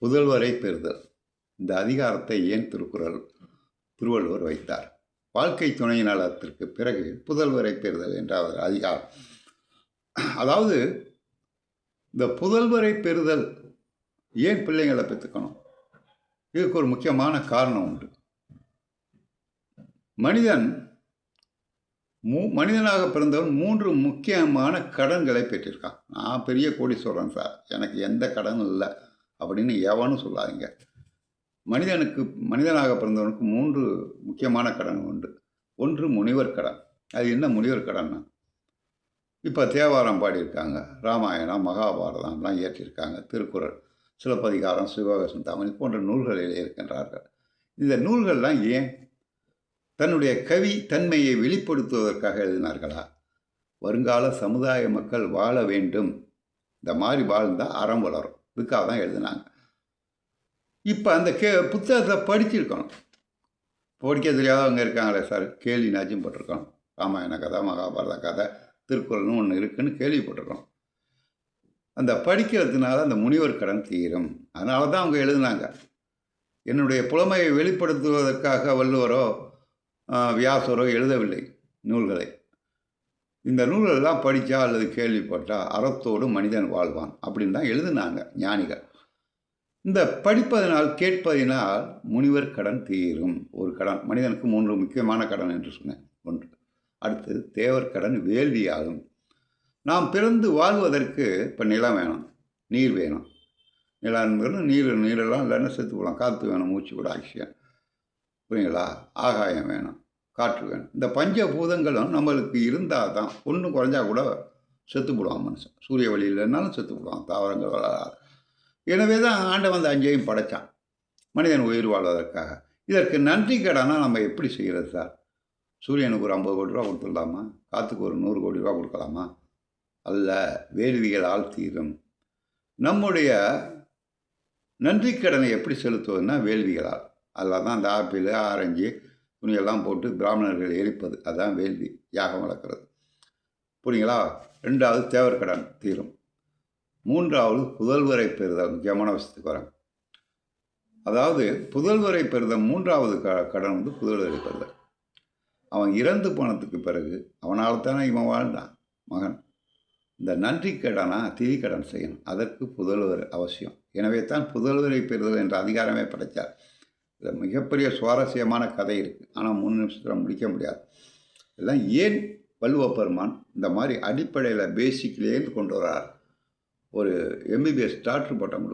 புதல்வரை பெறுதல். இந்த அதிகாரத்தை ஏன் திருக்குறள் திருவள்ளுவர் வைத்தார்? வாழ்க்கை துணை நலத்திற்கு பிறகு புதல்வரை பெறுதல் என்ற அதிகாரம். அதாவது இந்த புதல்வரை பெறுதல் ஏன் பிள்ளைங்களை பெற்றுக்கணும்? இதுக்கு ஒரு முக்கியமான காரணம் உண்டு. மனிதன் மூ மனிதனாக பிறந்தவன் மூன்று முக்கியமான கடன்களை பெற்றிருக்கான். நான் பெரிய கோடீஸ்வரன் சார். எனக்கு எந்த கடனும் இல்லை. அப்படின்னு ஏவான்னு சொல்லாதீங்க. மனிதனுக்கு மனிதனாக பிறந்தவனுக்கு மூன்று முக்கியமான கடன் உண்டு. ஒன்று முனிவர் கடன். அது என்ன முனிவர் கடன்னா? இப்போ தேவாரம் பாடியிருக்காங்க. ராமாயணம் மகாபாரதம்லாம் இயற்றியிருக்காங்க. திருக்குறள் சிலப்பதிகாரம் சிவகாசந்தாமணி போன்ற நூல்கள் எழுதியிருக்கின்றார்கள் இந்த நூல்கள்லாம் ஏன்? தன்னுடைய கவி தன்மையை வெளிப்படுத்துவதற்காக எழுதினார்களா? வருங்கால சமுதாய மக்கள் வாழ வேண்டும். இந்த மாதிரி வாழ்ந்தால் அறம் வளரும். இதுக்காக தான் எழுதினாங்க. இப்போ அந்த கே புத்தகத்தை படிச்சிருக்கணும். படிக்க தெரியாதவங்க இருக்காங்களே சார் கேள்வினாச்சும் போட்டிருக்கணும். ராமாயண கதை மகாபாரத கதை திருக்குறள்னு ஒன்று இருக்குன்னு கேள்விப்பட்டிருக்கணும் அந்த படிக்கிறதுனால அந்த முனிவர் கடன் தீரும். அதனால தான் அவங்க எழுதினாங்க. என்னுடைய புலமையை வெளிப்படுத்துவதற்காக வள்ளுவரோ வியாசரோ எழுதவில்லை நூல்களை. இந்த நூலெல்லாம் படித்தா அல்லது கேள்விப்பட்டால் அறத்தோடு மனிதன் வாழ்வான் அப்படின்னு தான் எழுதினாங்க ஞானிகள். இந்த படிப்பதனால் கேட்பதினால் முனிவர் கடன் தீரும். ஒரு கடன் மனிதனுக்கு மூன்று முக்கியமான கடன் என்று சொன்னேன். ஒன்று. அடுத்தது தேவர் கடன் வேள்வியாகும். நாம் பிறந்து வாழ்வதற்கு இப்போ நிலம் வேணும் நீர் வேணும். நிலம் வேணும் நீர் நீரெல்லாம் இல்லைன்னா செத்து போகலாம். காற்று வேணும் மூச்சு கூட ஆக்சிஜன் புரியுங்களா? ஆகாயம் வேணும். காற்று இந்த பஞ்சபூதங்களும் நம்மளுக்கு இருந்தால் தான் ஒன்றும் குறைஞ்சா கூட செத்து போடுவான் மனுஷன். சூரிய வழி இல்லைன்னாலும் செத்து போடுவான் தாவரங்கள் வளராது. எனவே தான் ஆண்டவன் அந்த அஞ்சையும் படைத்தான் மனிதன் உயிர் வாழ்வதற்காக. இதற்கு நன்றி கடனாக நம்ம எப்படி செய்கிறது சார்? சூரியனுக்கு ஒரு ஐம்பது கோடி ரூபா கொடுத்துடலாமா? காற்றுக்கு ஒரு நூறு கோடி ரூபா கொடுக்கலாமா? அல்ல வேள்விகளால் தீரும். நம்முடைய நன்றி கடனை எப்படி செலுத்துவதுன்னா வேள்விகளால். அதில் தான் அந்த ஆப்பிள் ஆரஞ்சு துணியெல்லாம் போட்டு பிராமணர்கள் எரிப்பது அதுதான் வேள்வி யாகம் வளர்க்குறது. புரியுங்களா? ரெண்டாவது தேவர் கடன் தீரும். மூன்றாவது புதல்வரை பெறுதல் முக்கியமான விஷயத்துக்கு வரேன் அதாவது புதல்வரை பெறுதல் மூன்றாவது க கடன் வந்து புதல்வரை பெறுதல். அவன் இறந்து போனதுக்கு பிறகு அவனால் தானே இவன் வாழ்ந்தான் மகன். இந்த நன்றி கடனா திதி கடன் செய்யணும். அதற்கு புதல்வர் அவசியம். எனவே தான் புதல்வரை பெறுதல் என்ற அதிகாரமே படைத்தார். இதில் மிகப்பெரிய சுவாரஸ்யமான கதை இருக்குது. ஆனால் மூணு நிமிஷத்தில் முடிக்க முடியாது. இதெல்லாம் ஏன் வள்ளுவ பெருமான் இந்த மாதிரி அடிப்படையில் பேசிக்லேருந்து கொண்டு வரார்? ஒரு எம்பிபிஎஸ் டாக்டர் பட்டம்